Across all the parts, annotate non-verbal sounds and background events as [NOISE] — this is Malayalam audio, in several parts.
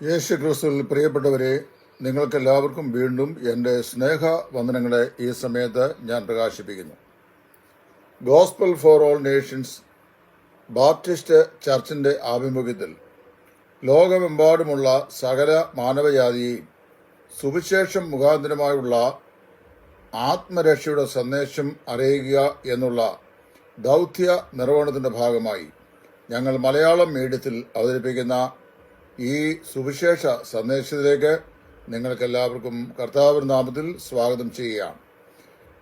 യേശു ക്രിസ്തുവിൽ പ്രിയപ്പെട്ടവരെ നിങ്ങൾക്കെല്ലാവർക്കും വീണ്ടും എന്റെ സ്നേഹ വന്ദനങ്ങളെ ഈ സമയത്ത് ഞാൻ പ്രകാശിപ്പിക്കുന്നു. Gospel for all nations baptist ചർച്ചിന്റെ ആഭിമുഖ്യത്തിൽ ലോകമെമ്പാടുമുള്ള സകല മാനവജാതിയെയും സുവിശേഷം മുഖാന്തരമായുള്ള ആത്മരക്ഷയുടെ സന്ദേശം അറിയുക എന്നുള്ള ദൗത്യ നിർവഹണത്തിന്റെ ഭാഗമായി ഞങ്ങൾ മലയാളം മീഡിയത്തിൽ അവതരിപ്പിക്കുന്ന ഈ സുവിശേഷ സന്ദേശത്തിലേക്ക് നിങ്ങൾക്കെല്ലാവർക്കും കർത്താവിന്റെ നാമത്തിൽ സ്വാഗതം ചെയ്യുകയാണ്.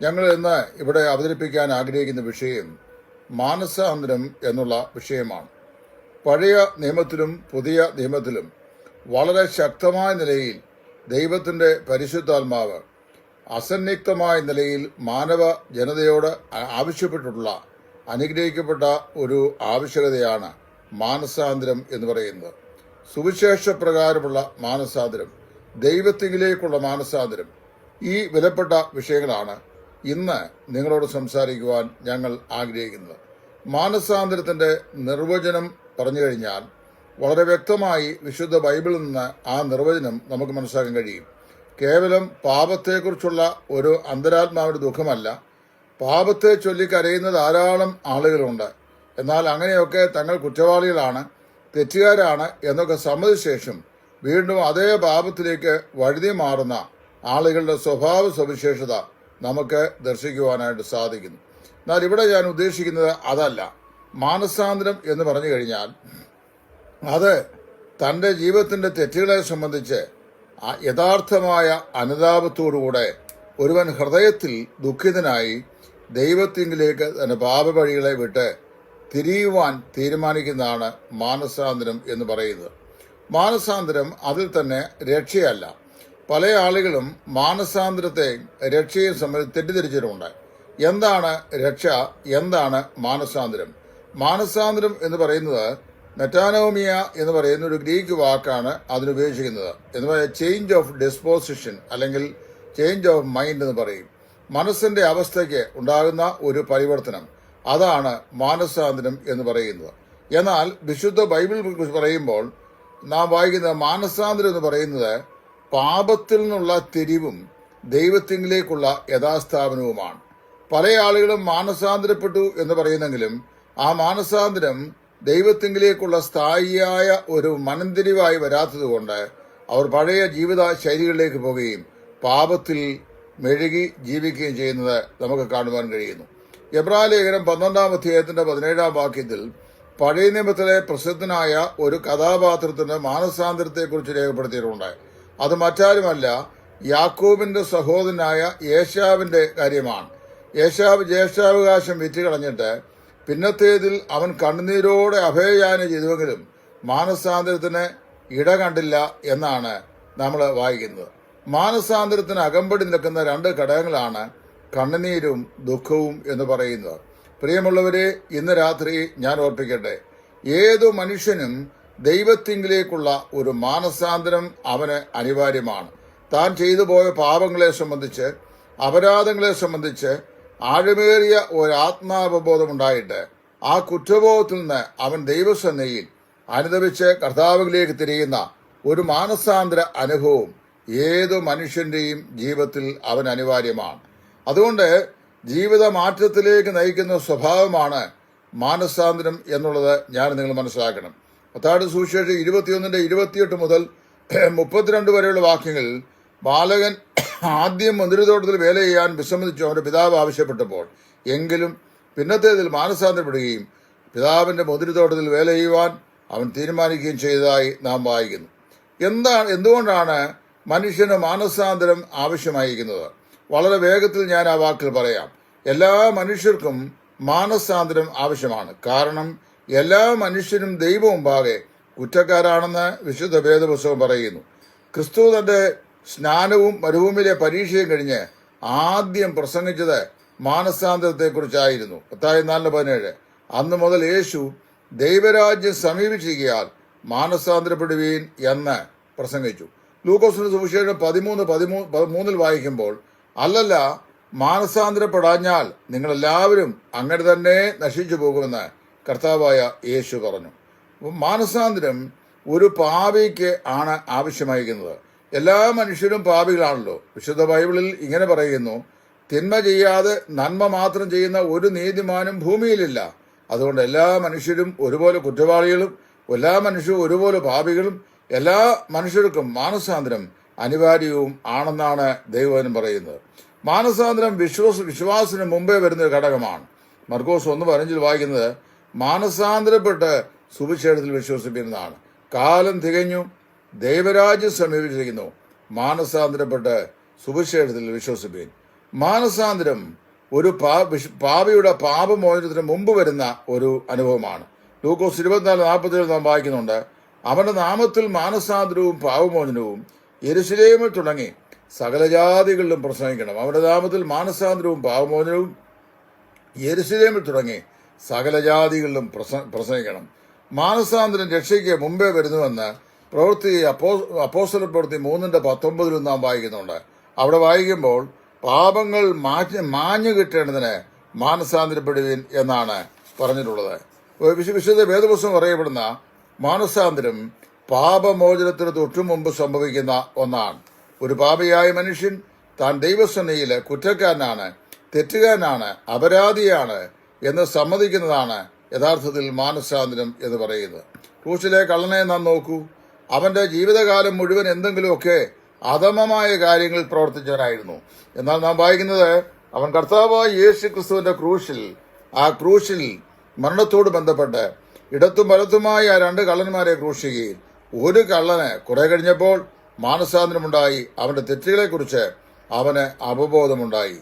ഞങ്ങൾ ഇന്ന് ഇവിടെ അവതരിപ്പിക്കാൻ ആഗ്രഹിക്കുന്ന വിഷയം മാനസാന്തരം എന്നുള്ള വിഷയമാണ്. പഴയ നിയമത്തിലും പുതിയ നിയമത്തിലും വളരെ ശക്തമായ നിലയിൽ ദൈവത്തിന്റെ പരിശുദ്ധാത്മാവ് അസന്നിഗ്ധമായ നിലയിൽ മാനവ ജനതയോട് ആവശ്യപ്പെട്ടിട്ടുള്ള അനുഗ്രഹിക്കപ്പെട്ട ഒരു ആവശ്യകതയാണ് മാനസാന്തരം എന്ന് പറയുന്നത്. സുവിശേഷ പ്രകാരമുള്ള മാനസാന്തരം ദൈവത്തിങ്കിലേക്കുള്ള മാനസാന്തരം ഈ വിലപ്പെട്ട വിഷയങ്ങളാണ് ഇന്ന് നിങ്ങളോട് സംസാരിക്കുവാൻ ഞങ്ങൾ ആഗ്രഹിക്കുന്നത്. മാനസാന്തരത്തിന്റെ നിർവചനം പറഞ്ഞു കഴിഞ്ഞാൽ വളരെ വ്യക്തമായി വിശുദ്ധ ബൈബിളിൽ നിന്ന് ആ നിർവചനം നമുക്ക് മനസ്സിലാക്കാൻ കഴിയും. കേവലം പാപത്തെക്കുറിച്ചുള്ള ഒരു അന്തരാത്മാവിന്റെ ദുഃഖമല്ല. പാപത്തെ ചൊല്ലി കരയുന്ന ധാരാളം ആളുകളുണ്ട്. എന്നാൽ അങ്ങനെയൊക്കെ തങ്ങൾ കുറ്റവാളികളാണ്. തെറ്റുകാരാണ് എന്നൊക്കെ സമ്മതിച്ച ശേഷം വീണ്ടും അതേ പാപത്തിലേക്ക് വഴുതി മാറുന്ന ആളുകളുടെ സ്വഭാവ സവിശേഷത നമുക്ക് ദർശിക്കുവാനായിട്ട് സാധിക്കുന്നു. എന്നാൽ ഇവിടെ ഞാൻ ഉദ്ദേശിക്കുന്നത് അതല്ല. മാനസാന്തരം എന്ന് പറഞ്ഞു കഴിഞ്ഞാൽ അത് തന്റെ ജീവിതത്തിന്റെ തെറ്റുകളെ സംബന്ധിച്ച് യഥാർത്ഥമായ അനുതാപത്തോടുകൂടെ ഒരുവൻ ഹൃദയത്തിൽ ദുഃഖിതനായി ദൈവത്തിങ്കിലേക്ക് തന്റെ പാപവഴികളെ വിട്ട് തിരിയുവാൻ തീരുമാനിക്കുന്നതാണ് മാനസാന്തരം എന്ന് പറയുന്നത്. മാനസാന്തരം അതിൽ തന്നെ രക്ഷയല്ല. പല ആളുകളും മാനസാന്തരത്തെ രക്ഷയെ സംബന്ധിച്ച് തെറ്റിദ്ധരിച്ചിട്ടുണ്ട്. എന്താണ് രക്ഷ? എന്താണ് മാനസാന്തരം? മാനസാന്തരം എന്ന് പറയുന്നത് മെറ്റാനോമിയ എന്ന് പറയുന്ന ഒരു ഗ്രീക്ക് വാക്കാണ് അതിനുപയോഗിച്ചിരിക്കുന്നത്. എന്ന് പറയുന്നത് ചേഞ്ച് ഓഫ് ഡിസ്പോസിഷൻ അല്ലെങ്കിൽ ചേഞ്ച് ഓഫ് മൈൻഡ് എന്ന് പറയും. മനസ്സിന്റെ അവസ്ഥയ്ക്ക് ഉണ്ടാകുന്ന ഒരു പരിവർത്തനം. അതാണ് മാനസാന്തരം എന്ന് പറയുന്നത്. എന്നാൽ വിശുദ്ധ ബൈബിൾ കുറിച്ച് പറയുമ്പോൾ നാം വായിക്കുന്ന മാനസാന്തരം എന്ന് പറയുന്നത് പാപത്തിൽ നിന്നുള്ള തിരിവും ദൈവത്തിങ്കിലേക്കുള്ള യഥാസ്ഥാപനവുമാണ്. പല ആളുകളും മാനസാന്തരപ്പെട്ടു എന്ന് പറയുന്നെങ്കിലും ആ മാനസാന്തരം ദൈവത്തിങ്കിലേക്കുള്ള സ്ഥായിയായ ഒരു മനന്തിരിവായി വരാത്തതുകൊണ്ട് അവർ പഴയ ജീവിത ശൈലികളിലേക്ക് പോവുകയും പാപത്തിൽ മെഴുകി ജീവിക്കുകയും ചെയ്യുന്നത് നമുക്ക് കാണുവാൻ കഴിയുന്നു. എബ്രാലേഖനം പന്ത്രണ്ടാം അധ്യായത്തിന്റെ പതിനേഴാം വാക്യത്തിൽ പഴയ നിയമത്തിലെ പ്രസിദ്ധനായ ഒരു കഥാപാത്രത്തിന്റെ മാനസാന്തരത്തെക്കുറിച്ച് രേഖപ്പെടുത്തിയിട്ടുണ്ട്. അത് മറ്റാരുമല്ല യാക്കൂബിന്റെ സഹോദരനായ യേശാവിന്റെ കാര്യമാണ്. യേശാവ് ജ്യേഷ്ഠാവകാശം വിറ്റുകളഞ്ഞിട്ട് പിന്നത്തേതിൽ അവൻ കണ്ണുനീരോടെ അഭയയാന ചെയ്തുവെങ്കിലും മാനസാന്തരത്തിന് ഇട കണ്ടില്ല എന്നാണ് നമ്മൾ വായിക്കുന്നത്. മാനസാന്തരത്തിന് അകമ്പടി നിൽക്കുന്ന രണ്ട് ഘടകങ്ങളാണ് കണ്ണുനീരും ദുഃഖവും എന്ന് പറയുന്നത് പ്രിയമുള്ളവരെ ഇന്ന് രാത്രി ഞാൻ ഓർപ്പിക്കട്ടെ. ഏതു മനുഷ്യനും ദൈവത്തിങ്കിലേക്കുള്ള ഒരു മാനസാന്തരം അവന് അനിവാര്യമാണ്. താൻ ചെയ്തു പോയ പാപങ്ങളെ സംബന്ധിച്ച് അപരാധങ്ങളെ സംബന്ധിച്ച് ആഴമേറിയ ഒരു ആത്മാവബോധം ഉണ്ടായിട്ട് ആ കുറ്റബോധത്തിൽ നിന്ന് അവൻ ദൈവസന്നയിൽ അനുദവിച്ച് കർത്താവിലേക്ക് തിരിയുന്ന ഒരു മാനസാന്തര അനുഭവം ഏതു മനുഷ്യന്റെയും ജീവിതത്തിൽ അവൻ അനിവാര്യമാണ്. അതുകൊണ്ട് ജീവിത മാറ്റത്തിലേക്ക് നയിക്കുന്ന സ്വഭാവമാണ് മാനസാന്തരം എന്നുള്ളത് ഞാൻ നിങ്ങൾ മനസ്സിലാക്കണം. പത്താട് സുവിശേഷം ഇരുപത്തിയൊന്നിന്റെ ഇരുപത്തിയെട്ട് മുതൽ മുപ്പത്തിരണ്ട് വരെയുള്ള വാക്യങ്ങളിൽ ബാലകൻ ആദ്യം മന്ദിരത്തോട്ടത്തിൽ വേല ചെയ്യാൻ വിസമ്മതിച്ചു. അവന്റെ പിതാവ് ആവശ്യപ്പെട്ടപ്പോൾ എങ്കിലും പിന്നത്തേതിൽ മാനസാന്തരപ്പെടുകയും പിതാവിന്റെ മുന്തിരിത്തോട്ടത്തിൽ വേല ചെയ്യുവാൻ അവൻ തീരുമാനിക്കുകയും ചെയ്തതായി നാം വായിക്കുന്നു. എന്താ എന്തുകൊണ്ടാണ് മനുഷ്യന് മാനസാന്തരം ആവശ്യമായിരിക്കുന്നത്? വളരെ വേഗത്തിൽ ഞാൻ ആ വാക്കിൽ പറയാം. എല്ലാ മനുഷ്യർക്കും മാനസാന്തരം ആവശ്യമാണ്. കാരണം എല്ലാ മനുഷ്യരും ദൈവമുമ്പാകെ കുറ്റക്കാരാണെന്ന് വിശുദ്ധ വേദപുസ്തകം പറയുന്നു. ക്രിസ്തു തന്റെ സ്നാനവും മരുഭൂമിയിലെ പരീക്ഷയും കഴിഞ്ഞ് ആദ്യം പ്രസംഗിച്ചത് മാനസാന്തരത്തെക്കുറിച്ചായിരുന്നു. പത്തായി നാലിന് പതിനേഴ്. അന്ന് മുതൽ യേശു ദൈവരാജ്യം സമീപിച്ചിരിക്കയാൽ മാനസാന്തരപ്പെടുവീൻ എന്ന് പ്രസംഗിച്ചു. ലൂക്കോസിന്റെ സുവിശേഷം പതിമൂന്ന് പതിമൂന്ന് പതിമൂന്നിൽ വായിക്കുമ്പോൾ അല്ലല്ല മാനസാന്തരപ്പെടാഞ്ഞാൽ നിങ്ങളെല്ലാവരും അങ്ങനെ തന്നെ നശിച്ചു പോകുമെന്ന് കർത്താവായ യേശു പറഞ്ഞു. മാനസാന്തരം ഒരു പാപിക്ക് ആണ് ആവശ്യമായിരിക്കുന്നത്. എല്ലാ മനുഷ്യരും പാപികളാണല്ലോ. വിശുദ്ധ ബൈബിളിൽ ഇങ്ങനെ പറയുന്നു തിന്മ ചെയ്യാതെ നന്മ മാത്രം ചെയ്യുന്ന ഒരു നീതിമാനും ഭൂമിയിലില്ല. അതുകൊണ്ട് എല്ലാ മനുഷ്യരും ഒരുപോലെ കുറ്റവാളികളും എല്ലാ മനുഷ്യരും ഒരുപോലെ പാപികളും എല്ലാ മനുഷ്യർക്കും മാനസാന്തരം അനിവാര്യവും ആണെന്നാണ് ദൈവവചനം പറയുന്നത്. മാനസാന്തരം വിശ്വാസ വിശ്വാസത്തിന് മുമ്പേ വരുന്ന ഒരു ഘടകമാണ്. മർക്കോസ് ഒന്ന് പതിനഞ്ചിൽ വായിക്കുന്നത് മാനസാന്തരപ്പെട്ട് സുവിശേഷത്തിൽ വിശ്വസിപ്പിക്കുന്നതാണ്. കാലം തികഞ്ഞു ദൈവരാജ്യം സമീപിച്ചിരിക്കുന്നു. മാനസാന്തരപ്പെട്ട് സുവിശേഷത്തിൽ വിശ്വസിപ്പീൻ. മാനസാന്തരം ഒരു പാപിയുടെ പാപമോചനത്തിന് മുമ്പ് വരുന്ന ഒരു അനുഭവമാണ്. ലൂക്കോസ് ഇരുപത്തിനാല് നാൽപ്പത്തിയേഴ് നാം വായിക്കുന്നുണ്ട് അവന്റെ നാമത്തിൽ മാനസാന്തരവും പാപമോചനവും യെരുശലേമിൽ തുടങ്ങി സകല ജാതികളിലും പ്രസംഗിക്കണം. അവരുടെ നാമത്തിൽ മാനസാന്തരവും പാവമോചനവും യെരുശലേമിൽ തുടങ്ങി സകല ജാതികളിലും പ്രസംഗിക്കണം. മാനസാന്തരം രക്ഷയ്ക്ക് മുമ്പേ വരുന്നുവെന്ന് പ്രവൃത്തി അപ്പോ അപ്പോസ്റ്റൽ പ്രവൃത്തി മൂന്നിന്റെ പത്തൊമ്പതിലും നാം വായിക്കുന്നുണ്ട്. അവിടെ വായിക്കുമ്പോൾ പാപങ്ങൾ മാറ്റി മാഞ്ഞു കിട്ടേണ്ടതിന് മാനസാന്തരപ്പെടുവിൻ എന്നാണ് പറഞ്ഞിട്ടുള്ളത്. വിശു- വിശുദ്ധ വേദപുസ്തകം പറയപ്പെടുന്ന മാനസാന്തരം പാപമോചനത്തിന് തൊട്ടു മുമ്പ് സംഭവിക്കുന്ന ഒന്നാണ്. ഒരു പാപിയായ മനുഷ്യൻ താൻ ദൈവസന്നിയിൽ കുറ്റക്കാരനാണ് തെറ്റുകാരനാണ് അപരാധിയാണ് എന്ന് സമ്മതിക്കുന്നതാണ് യഥാർത്ഥത്തിൽ മാനസാന്തരം എന്ന് പറയുന്നത്. ക്രൂശിലെ കള്ളനെ നാം നോക്കൂ. അവന്റെ ജീവിതകാലം മുഴുവൻ എന്തെങ്കിലുമൊക്കെ അധമമായ കാര്യങ്ങൾ പ്രവർത്തിച്ചവനായിരുന്നു. എന്നാൽ നാം വായിക്കുന്നത് അവൻ കർത്താവായ യേശു ക്രിസ്തുവിന്റെ ക്രൂശിൽ ആ ക്രൂശിൽ മരണത്തോട് ബന്ധപ്പെട്ട് ഇടത്തും വലത്തുമായി ആ രണ്ട് കള്ളന്മാരെ ക്രൂശിക്കുകയും ഒരു കള്ളന് കുറെ കഴിഞ്ഞപ്പോൾ മാനസാന്തരമുണ്ടായി. അവന്റെ തെറ്റുകളെക്കുറിച്ച് അവന് അവബോധമുണ്ടായി.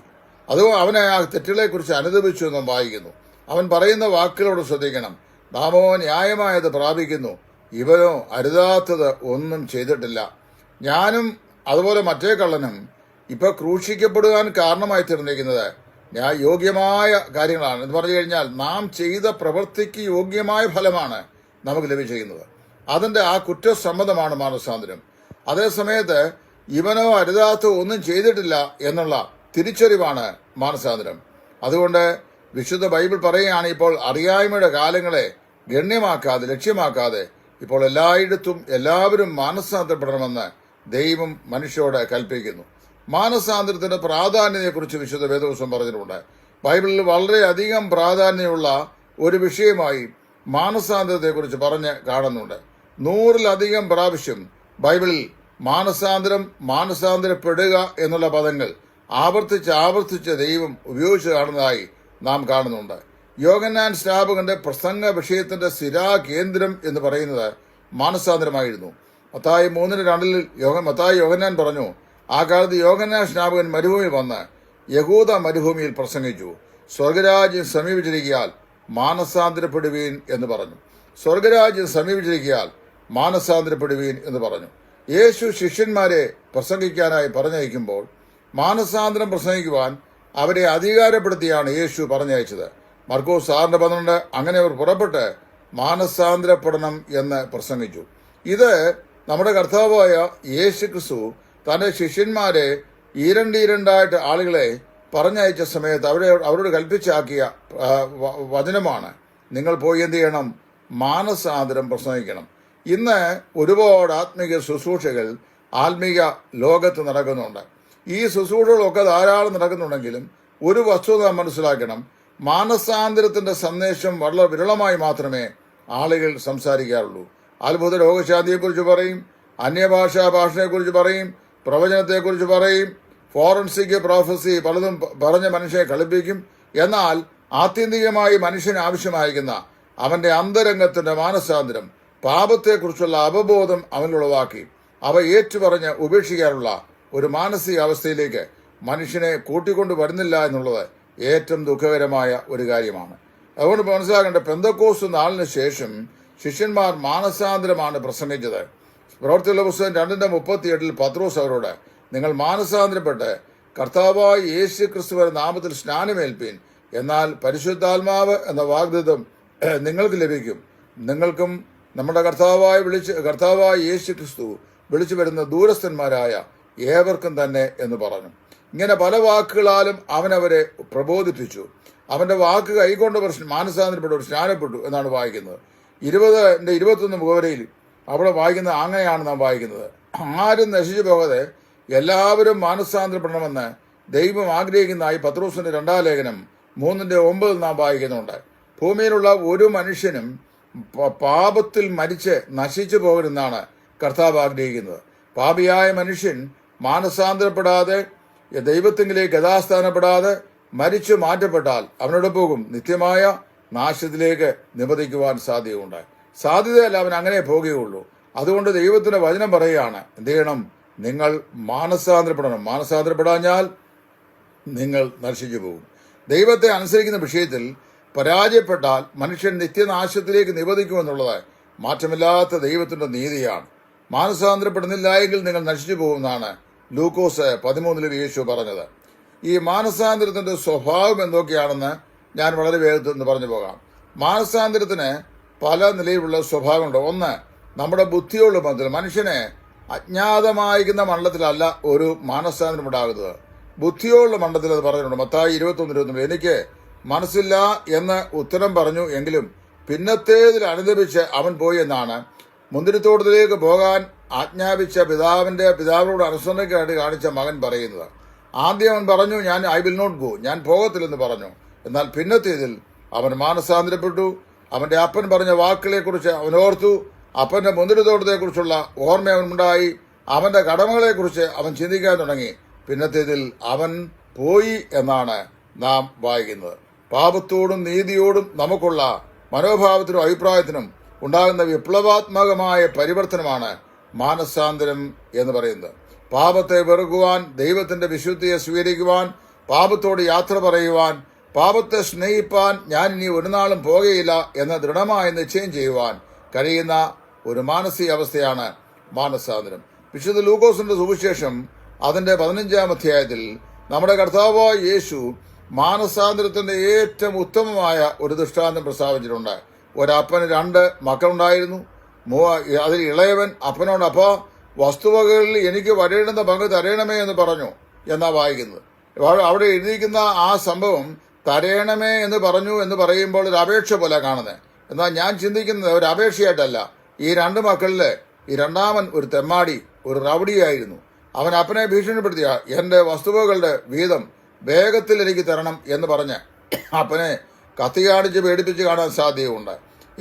അത് അവനെ ആ തെറ്റുകളെക്കുറിച്ച് അനുദപിച്ചു എന്നും വായിക്കുന്നു. അവൻ പറയുന്ന വാക്കുകളോട് ശ്രദ്ധിക്കണം. നാമോ ന്യായമായത് പ്രാപിക്കുന്നു. ഇവനോ അരുതാത്തത് ഒന്നും ചെയ്തിട്ടില്ല. ഞാനും അതുപോലെ മറ്റേ കള്ളനും ഇപ്പൊ ക്രൂശിക്കപ്പെടുവാൻ കാരണമായി തീർന്നിരിക്കുന്നത് ഞാൻ യോഗ്യമായ കാര്യങ്ങളാണ്. എന്ന് പറഞ്ഞു കഴിഞ്ഞാൽ നാം ചെയ്ത പ്രവൃത്തിക്ക് യോഗ്യമായ ഫലമാണ് നമുക്ക് ലഭിച്ചിരിക്കുന്നത്. അതിന്റെ ആ കുറ്റസമ്മതമാണ് മാനസാന്തരം. അതേസമയത്ത് ഇവനോ അരുതാത്തോ ഒന്നും ചെയ്തിട്ടില്ല എന്നുള്ള തിരിച്ചറിവാണ് മാനസാന്തരം. അതുകൊണ്ട് വിശുദ്ധ ബൈബിൾ പറയുകയാണ് ഇപ്പോൾ അറിയായ്മയുടെ കാലങ്ങളെ ഗണ്യമാക്കാതെ ലക്ഷ്യമാക്കാതെ ഇപ്പോൾ എല്ലായിടത്തും എല്ലാവരും മാനസാന്തരപ്പെടണമെന്ന് ദൈവം മനുഷ്യോട് കൽപ്പിക്കുന്നു. മാനസാന്തരത്തിന്റെ പ്രാധാന്യത്തെക്കുറിച്ച് വിശുദ്ധ വേദവസം പറഞ്ഞിട്ടുണ്ട്. ബൈബിളിൽ വളരെയധികം പ്രാധാന്യമുള്ള ഒരു വിഷയമായി മാനസാന്തരത്തെക്കുറിച്ച് പറഞ്ഞ് കാണുന്നുണ്ട്. നൂറിലധികം പ്രാവശ്യം ബൈബിളിൽ മാനസാന്തരം മാനസാന്തരപ്പെടുക എന്നുള്ള പദങ്ങൾ ആവർത്തിച്ച് ആവർത്തിച്ച് ദൈവം ഉപയോഗിച്ചു കാണുന്നതായി നാം കാണുന്നുണ്ട്. യോഗന്നാൻ സ്റ്റാബുകന്റെ പ്രസംഗ വിഷയത്തിന്റെ സ്ഥിരാ കേന്ദ്രം എന്ന് പറയുന്നത് മാനസാന്തരമായിരുന്നു. മത്തായി മൂന്നിന് രണ്ടിൽ യോഗ മത്തായി യോഗന്നാൻ പറഞ്ഞു ആ കാലത്ത് യോഗന്നാൻ സ്നാപകൻ മരുഭൂമി വന്ന് യഹൂദ മരുഭൂമിയിൽ പ്രസംഗിച്ചു. സ്വർഗരാജ്യം സമീപിച്ചിരിക്കാൽ മാനസാന്തരപ്പെടുവീൻ എന്ന് പറഞ്ഞു. സ്വർഗരാജ്യം സമീപിച്ചിരിക്കാൽ മാനസാന്തരപ്പെടുവീൻ എന്ന് പറഞ്ഞു. യേശു ശിഷ്യന്മാരെ പ്രസംഗിക്കാനായി പറഞ്ഞയക്കുമ്പോൾ മാനസാന്തരം പ്രസംഗിക്കുവാൻ അവരെ അധികാരപ്പെടുത്തിയാണ് യേശു പറഞ്ഞയച്ചത്. മർക്കോസ് ആറിന്റെ പന്ത്രണ്ട് അങ്ങനെ അവർ പുറപ്പെട്ട് മാനസാന്തരപ്പെടണം എന്ന് പ്രസംഗിച്ചു. ഇത് നമ്മുടെ കർത്താവായ യേശു ക്രിസ്തു തന്റെ ശിഷ്യന്മാരെ ഈരണ്ടീരണ്ടായിട്ട് ആളുകളെ പറഞ്ഞയച്ച സമയത്ത് അവരെ അവരോട് കൽപ്പിച്ചാക്കിയ വചനമാണ്. നിങ്ങൾ പോയി എന്ത് ചെയ്യണം? മാനസാന്തരം പ്രസംഗിക്കണം. ഇന്ന് ഒരുപാട് ആത്മീയ ശുശ്രൂഷകൾ ആത്മീക ലോകത്ത് നടക്കുന്നുണ്ട്. ഈ ശുശ്രൂഷകളൊക്കെ ധാരാളം നടക്കുന്നുണ്ടെങ്കിലും ഒരു വസ്തുത മനസ്സിലാക്കണം മാനസാന്തരത്തിന്റെ സന്ദേശം വളരെ വിരളമായി മാത്രമേ ആളുകൾ സംസാരിക്കാറുള്ളൂ. അത്ഭുത രോഗശാന്തിയെക്കുറിച്ച് പറയും അന്യഭാഷാ ഭാഷയെക്കുറിച്ച് പറയും പ്രവചനത്തെക്കുറിച്ച് പറയും ഫോറൻസിക് പ്രോഫസി പലതും പറഞ്ഞ പറഞ്ഞ് മനുഷ്യനെ കളിപ്പിക്കും. എന്നാൽ ആത്യന്തികമായി മനുഷ്യന് ആവശ്യമായിരിക്കുന്ന അവന്റെ അന്തരംഗത്തിന്റെ മാനസാന്തരം പാപത്തെക്കുറിച്ചുള്ള അവബോധം അവനുളവാക്കി. അവ ഏറ്റുപറഞ്ഞ് ഉപേക്ഷിക്കാനുള്ള ഒരു മാനസികാവസ്ഥയിലേക്ക് മനുഷ്യനെ കൂട്ടിക്കൊണ്ടു വരുന്നില്ല എന്നുള്ളത് ഏറ്റവും ദുഃഖകരമായ ഒരു കാര്യമാണ്. അതുകൊണ്ട് മനസ്സിലാക്കേണ്ട പെന്തക്കോസ് നാളിന് ശേഷം ശിഷ്യന്മാർ മാനസാന്തരമാണ് പ്രസംഗിച്ചത്. പ്രവർത്തിയുള്ള പുസ്തകം രണ്ടിന്റെ മുപ്പത്തിയെട്ടിൽ പത്രോസ് അവരോട് നിങ്ങൾ മാനസാന്തരപ്പെട്ട് കർത്താവായി യേശു ക്രിസ്തുവിന്റെ നാമത്തിൽ സ്നാനമേൽപ്പീൻ. എന്നാൽ പരിശുദ്ധാത്മാവ് എന്ന വാഗ്ദത്തം നിങ്ങൾക്ക് ലഭിക്കും. നിങ്ങൾക്കും നമ്മുടെ കർത്താവായി വിളിച്ച് കർത്താവായ യേശു ക്രിസ്തു വിളിച്ചു വരുന്ന ദൂരസ്ഥന്മാരായ ഏവർക്കും തന്നെ എന്ന് പറഞ്ഞു. ഇങ്ങനെ പല വാക്കുകളാലും അവനവരെ പ്രബോധിപ്പിച്ചു. അവന്റെ വാക്ക് കൈകൊണ്ടവർ മാനസാന്തരപ്പെട്ടു സ്നാനപ്പെട്ടു എന്നാണ് വായിക്കുന്നത്. ഇരുപതിന്റെ ഇരുപത്തൊന്ന് മുഖവരയിൽ അവിടെ വായിക്കുന്നത് അങ്ങനെയാണ് നാം വായിക്കുന്നത്. ആരും നശിച്ചു പോകാതെ എല്ലാവരും മാനസാന്തരപ്പെടണമെന്ന് ദൈവം ആഗ്രഹിക്കുന്നതായി പത്രോസിന്റെ രണ്ടാം ലേഖനം മൂന്നിന്റെ ഒമ്പതിൽ നാം വായിക്കുന്നുണ്ട്. ഭൂമിയിലുള്ള ഒരു മനുഷ്യനും പാപത്തിൽ മരിച്ച് നശിച്ചു പോകരുതെന്നാണ് കർത്താവ് ആഗ്രഹിക്കുന്നത്. പാപിയായ മനുഷ്യൻ മാനസാന്തരപ്പെടാതെ ദൈവത്തിങ്കിലേക്ക് യഥാസ്ഥാനപ്പെടാതെ മരിച്ചു മാറ്റപ്പെട്ടാൽ അവനോട് പോകും നിത്യമായ നാശത്തിലേക്ക് നിബന്ധിക്കുവാൻ സാധ്യതയുണ്ട്. സാധ്യതയല്ല അവൻ അങ്ങനെ പോകുകയുള്ളൂ. അതുകൊണ്ട് ദൈവത്തിന്റെ വചനം പറയുകയാണ് എന്ത് ചെയ്യണം? നിങ്ങൾ മാനസാന്തരപ്പെടണം. മാനസാന്തരപ്പെടാഞ്ഞാൽ നിങ്ങൾ നശിച്ചു പോകും. ദൈവത്തെ അനുസരിക്കുന്ന വിഷയത്തിൽ പരാജയപ്പെട്ടാൽ മനുഷ്യൻ നിത്യനാശത്തിലേക്ക് നിവധിക്കുമെന്നുള്ളത് മാറ്റമില്ലാത്ത ദൈവത്തിന്റെ നീതിയാണ്. മാനസാന്തരപ്പെടുന്നില്ല എങ്കിൽ നിങ്ങൾ നശിച്ചു പോകുമെന്നാണ് ലൂക്കോസ് പതിമൂന്നിൽ യേശു പറഞ്ഞത്. ഈ മാനസാന്തരത്തിന്റെ സ്വഭാവം എന്തൊക്കെയാണെന്ന് ഞാൻ വളരെ വേഗത്തിൽ നിന്ന് പറഞ്ഞു പോകാം. മാനസാന്തരത്തിന് പല നിലയിലുള്ള സ്വഭാവമുണ്ട് ഒന്ന് നമ്മുടെ ബുദ്ധിയുള്ള ബന്ധത്തിൽ മനുഷ്യനെ അജ്ഞാതമായിരിക്കുന്ന മണ്ഡലത്തിലല്ല ഒരു മാനസാന്തരം ഉണ്ടാകുന്നത്. ബുദ്ധിയുള്ള മണ്ഡലത്തിൽ അത് പറഞ്ഞിട്ടുണ്ട്. മത്തായി ഇരുപത്തൊന്ന് ഇരുപത്തൊന്ന് എനിക്ക് മനസ്സില്ല എന്ന് ഉത്തരം പറഞ്ഞു എങ്കിലും പിന്നത്തേതിൽ അനുദപിച്ച് അവൻ പോയി എന്നാണ്. മുന്തിരിത്തോട്ടത്തിലേക്ക് പോകാൻ ആജ്ഞാപിച്ച പിതാവിന്റെ പിതാവിനോട് അനുസരണയ്ക്കായിട്ട് കാണിച്ച മകൻ പറയുന്നത്. ആദ്യം അവൻ പറഞ്ഞു ഞാൻ ഐ വിൽ നോട്ട് ഗോ ഞാൻ പോകത്തില്ലെന്ന് പറഞ്ഞു. എന്നാൽ പിന്നത്തേതിൽ അവൻ മാനസാന്തരപ്പെട്ടു. അവന്റെ അപ്പൻ പറഞ്ഞ വാക്കുകളെക്കുറിച്ച് അവൻ ഓർത്തു. അപ്പന്റെ മുന്തിരിത്തോട്ടത്തെക്കുറിച്ചുള്ള ഓർമ്മ അവനുണ്ടായി. അവന്റെ കടമകളെക്കുറിച്ച് അവൻ ചിന്തിക്കാൻ തുടങ്ങി. പിന്നത്തേതിൽ അവൻ പോയി എന്നാണ് നാം വായിക്കുന്നത്. പാപത്തോടും നീതിയോടും നമുക്കുള്ള മനോഭാവത്തിനും അഭിപ്രായത്തിനും ഉണ്ടാകുന്ന വിപ്ലവാത്മകമായ പരിവർത്തനമാണ് മാനസാന്തരം എന്ന് പറയുന്നത്. പാപത്തെ വെറുക്കുവാൻ ദൈവത്തിന്റെ വിശുദ്ധിയെ സ്വീകരിക്കുവാൻ പാപത്തോട് യാത്ര പറയുവാൻ പാപത്തെ സ്നേഹിപ്പാൻ ഞാൻ ഇനി ഒരു നാളും പോകുകയില്ല എന്ന ദൃഢമായ നിശ്ചയം ചെയ്യുവാൻ കഴിയുന്ന ഒരു മാനസിക അവസ്ഥയാണ് മാനസാന്തരം. വിശുദ്ധ ലൂക്കോസിന്റെ സുവിശേഷം അതിന്റെ പതിനഞ്ചാം അധ്യായത്തിൽ നമ്മുടെ കർത്താവ് യേശു മാനസാന്തരത്തിന്റെ ഏറ്റവും ഉത്തമമായ ഒരു ദൃഷ്ടാന്തം പ്രസ്താവിച്ചിട്ടുണ്ട്. ഒരപ്പന് രണ്ട് മക്കളുണ്ടായിരുന്നു. അതിൽ ഇളയവൻ അപ്പനോട് അപ്പ വസ്തുവകകളിൽ എനിക്ക് വരേണ്ടുന്ന പങ്ക് തരയണമേ എന്ന് പറഞ്ഞു. എന്നാ വായിക്കുന്നത്. അവിടെ- എഴുതിയിരിക്കുന്ന ആ സംഭവം തരയണമേ എന്ന് പറഞ്ഞു എന്ന് പറയുമ്പോൾ ഒരു അപേക്ഷ പോലെ കാണുന്നത്. എന്നാൽ ഞാൻ ചിന്തിക്കുന്നത് ഒരു അപേക്ഷയായിട്ടല്ല. ഈ രണ്ട് മക്കളിൽ ഈ രണ്ടാമൻ ഒരു തെമ്മാടി ഒരു റവഡിയായിരുന്നു അവൻ അപ്പനെ ഭീഷണിപ്പെടുത്തിയ എന്റെ വസ്തുവകളുടെ വീതം വേഗത്തിൽ എനിക്ക് തരണം എന്ന് പറഞ്ഞ് അപ്പനെ കത്തി കാണിച്ച് പേടിപ്പിച്ച് കാണാൻ സാധ്യതയുണ്ട്.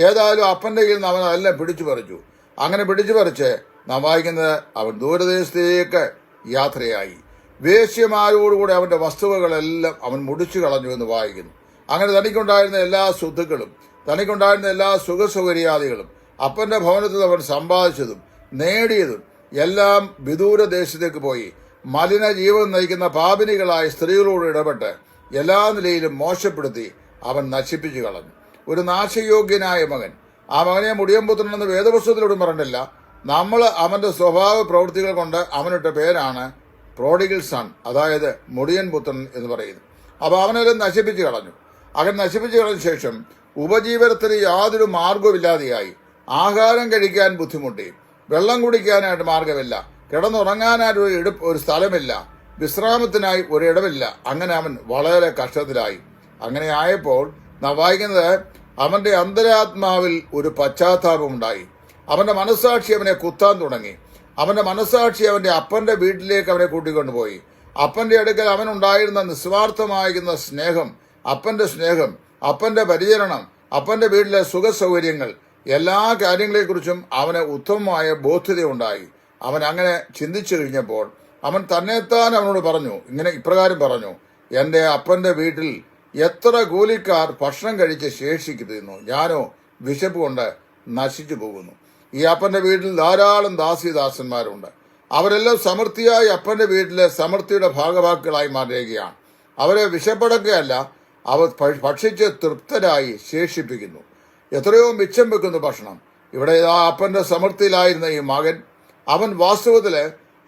ഏതായാലും അപ്പന്റെ കയ്യിൽ നിന്ന് അവൻ അതെല്ലാം പിടിച്ചു പറിച്ചു. അങ്ങനെ പിടിച്ചു പറിച്ച് നാം വായിക്കുന്നത് അവൻ ദൂരദേശത്തേക്ക് യാത്രയായി. വേശ്യമാരോടുകൂടി അവന്റെ വസ്തുവകളെല്ലാം അവൻ മുടിച്ചു കളഞ്ഞു എന്ന് വായിക്കുന്നു. അങ്ങനെ തനിക്കുണ്ടായിരുന്ന എല്ലാ സ്വത്തുക്കളും തനിക്കുണ്ടായിരുന്ന എല്ലാ സുഖസൗകര്യാദികളും അപ്പന്റെ ഭവനത്തിൽ അവൻ സമ്പാദിച്ചതും നേടിയതും എല്ലാം വിദൂരദേശത്തേക്ക് പോയി. മലിന ജീവൻ നയിക്കുന്ന പാപിനികളായ സ്ത്രീകളോട് ഇടപെട്ട് എല്ലാ നിലയിലും മോശപ്പെടുത്തി അവൻ നശിപ്പിച്ചു കളഞ്ഞു. ഒരു നാശയോഗ്യനായ മകൻ. ആ മകനെ മുടിയമ്പുത്രനെന്ന് വേദപുസ്തകത്തിലൂടെ പറഞ്ഞില്ല നമ്മൾ അവന്റെ സ്വഭാവ പ്രവൃത്തികൾ കൊണ്ട് അവനിട്ട പേരാണ് പ്രോഡിഗൽ സൺ അതായത് മുടിയൻ പുത്രൻ എന്ന് പറയുന്നു അപ്പോൾ അവനെല്ലാം നശിപ്പിച്ചു കളഞ്ഞു. അങ്ങനെ നശിപ്പിച്ചു കളഞ്ഞ ശേഷം ഉപജീവനത്തിന് യാതൊരു മാർഗവുമില്ലാതെയായി ആഹാരം കഴിക്കാൻ ബുദ്ധിമുട്ടി. വെള്ളം കുടിക്കാനായിട്ട് മാർഗമില്ല കിടന്നുറങ്ങാനായിട്ട് ഒരു എടുപ്പ് ഒരു സ്ഥലമില്ല. വിശ്രാമത്തിനായി ഒരു ഇടമില്ല അങ്ങനെ അവൻ വളരെ കഷ്ടത്തിലായി. അങ്ങനെ ആയപ്പോൾ നാം വായിക്കുന്നത് അവന്റെ അന്തരാത്മാവിൽ ഒരു പശ്ചാത്താപമുണ്ടായി അവന്റെ മനസ്സാക്ഷി അവനെ കുത്താൻ തുടങ്ങി. അവന്റെ മനസ്സാക്ഷി അവന്റെ അപ്പന്റെ വീട്ടിലേക്ക് അവനെ കൂട്ടിക്കൊണ്ടുപോയി അപ്പന്റെ അടുക്കൽ അവനുണ്ടായിരുന്ന നിസ്വാർത്ഥമായിരുന്ന സ്നേഹം അപ്പന്റെ സ്നേഹം അപ്പന്റെ പരിചരണം അപ്പന്റെ വീട്ടിലെ സുഖസൗകര്യങ്ങൾ എല്ലാ കാര്യങ്ങളെക്കുറിച്ചും അവന് ഉത്തമമായ ബോധ്യതയുണ്ടായി. അവൻ അങ്ങനെ ചിന്തിച്ചു കഴിഞ്ഞപ്പോൾ അവൻ തന്നെത്താൻ അവനോട് പറഞ്ഞു ഇങ്ങനെ ഇപ്രകാരം പറഞ്ഞു എന്റെ അപ്പന്റെ വീട്ടിൽ എത്ര കൂലിക്കാർ ഭക്ഷണം കഴിച്ച് ശേഷിക്കുന്നു? ഞാനോ വിശപ്പ് കൊണ്ട് നശിച്ചു പോകുന്നു. ഈ അപ്പന്റെ വീട്ടിൽ ധാരാളം ദാസിദാസന്മാരുണ്ട്. അവരെല്ലാം സമൃദ്ധിയായി അപ്പന്റെ വീട്ടിലെ സമൃദ്ധിയുടെ ഭാഗവാക്കുകളായി മാറുകയാണ് അവരെ വിശപ്പടക്കുകയല്ല അവർ ഭക്ഷിച്ച് തൃപ്തരായി ശേഷിപ്പിക്കുന്നു. എത്രയോ മിച്ചം വെക്കുന്നു ഭക്ഷണം. ഇവിടെ ആ അപ്പന്റെ സമൃദ്ധിയിലായിരുന്ന ഈ മകൻ അവൻ വാസ്തവത്തിൽ